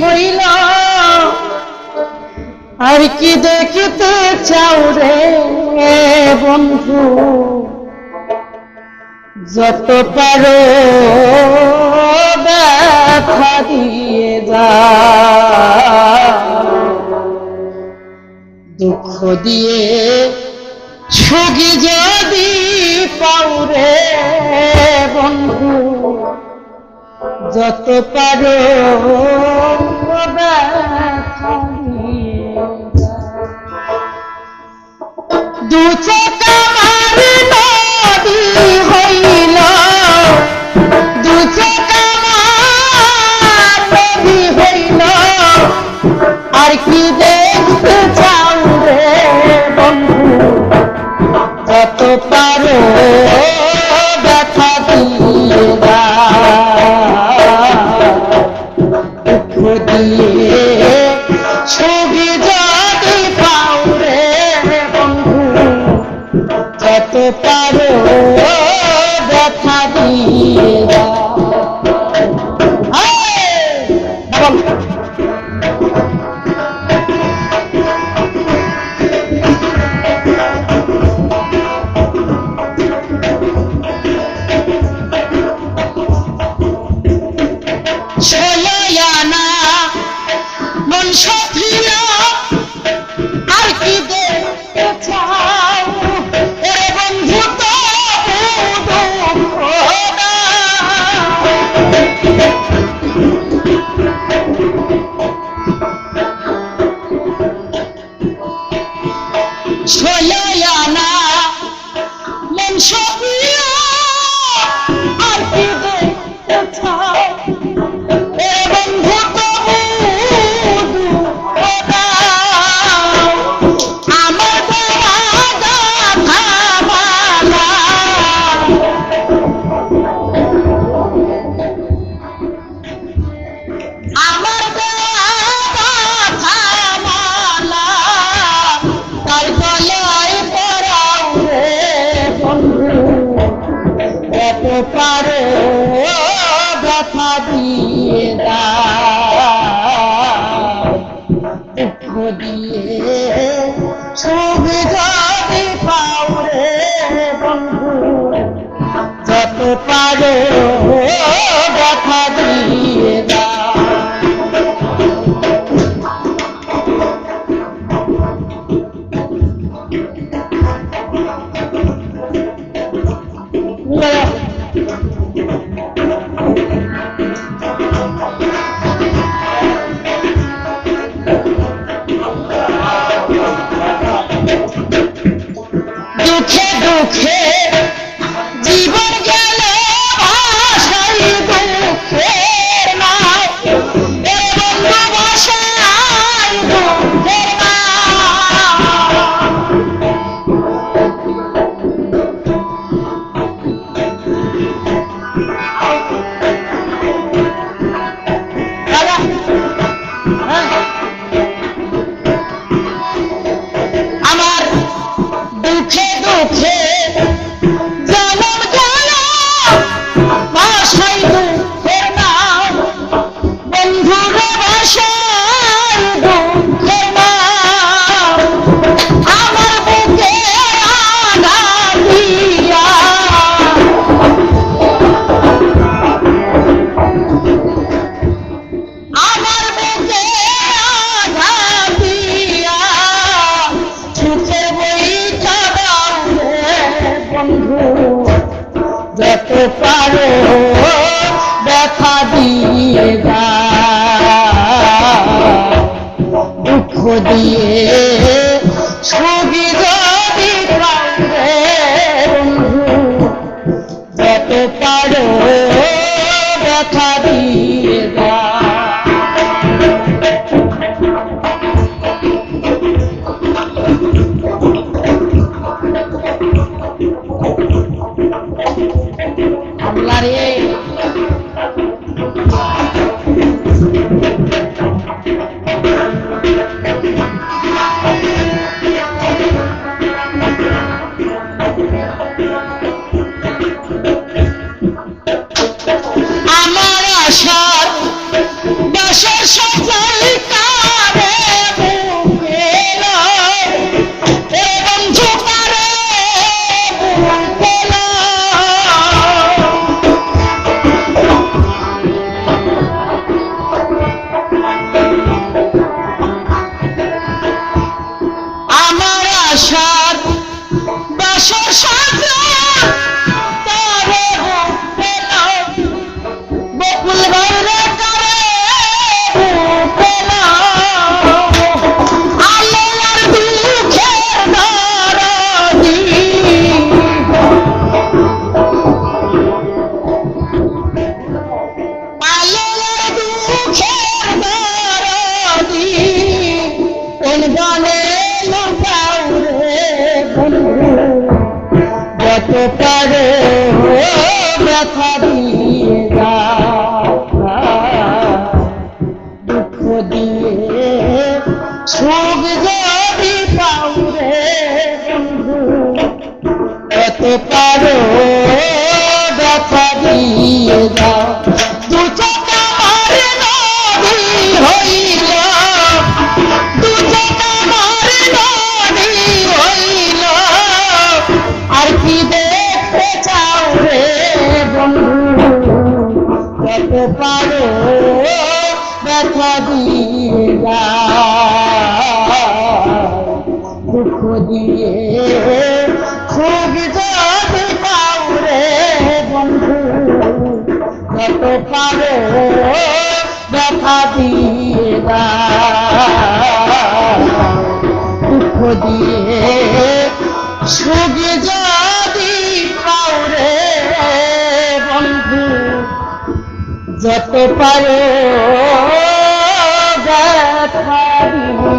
হইল। আর কি দেখিতে চাও রে বন্ধু? যত পারো ব্যথা দিয়ে যা দুঃখ দিয়ে সুখী যদি যত পারো দু চোখ পারো ولا يعلم care. গো। যত পারো দেখা দিয়ে যা। দুঃখ দিয়ে সুবিধা ব্যথা দিয়ে দুঃখ দিয়ে সুখ যদি পাও রে পারো ব্যথা দিয়ে ব্যথা দুঃখ দিয়ে খুব যদি পাউরে বন্ধু কত পারো ব্যথা দিয়ে দুঃখ দিয়ে সুখ যত পারো গাথাইব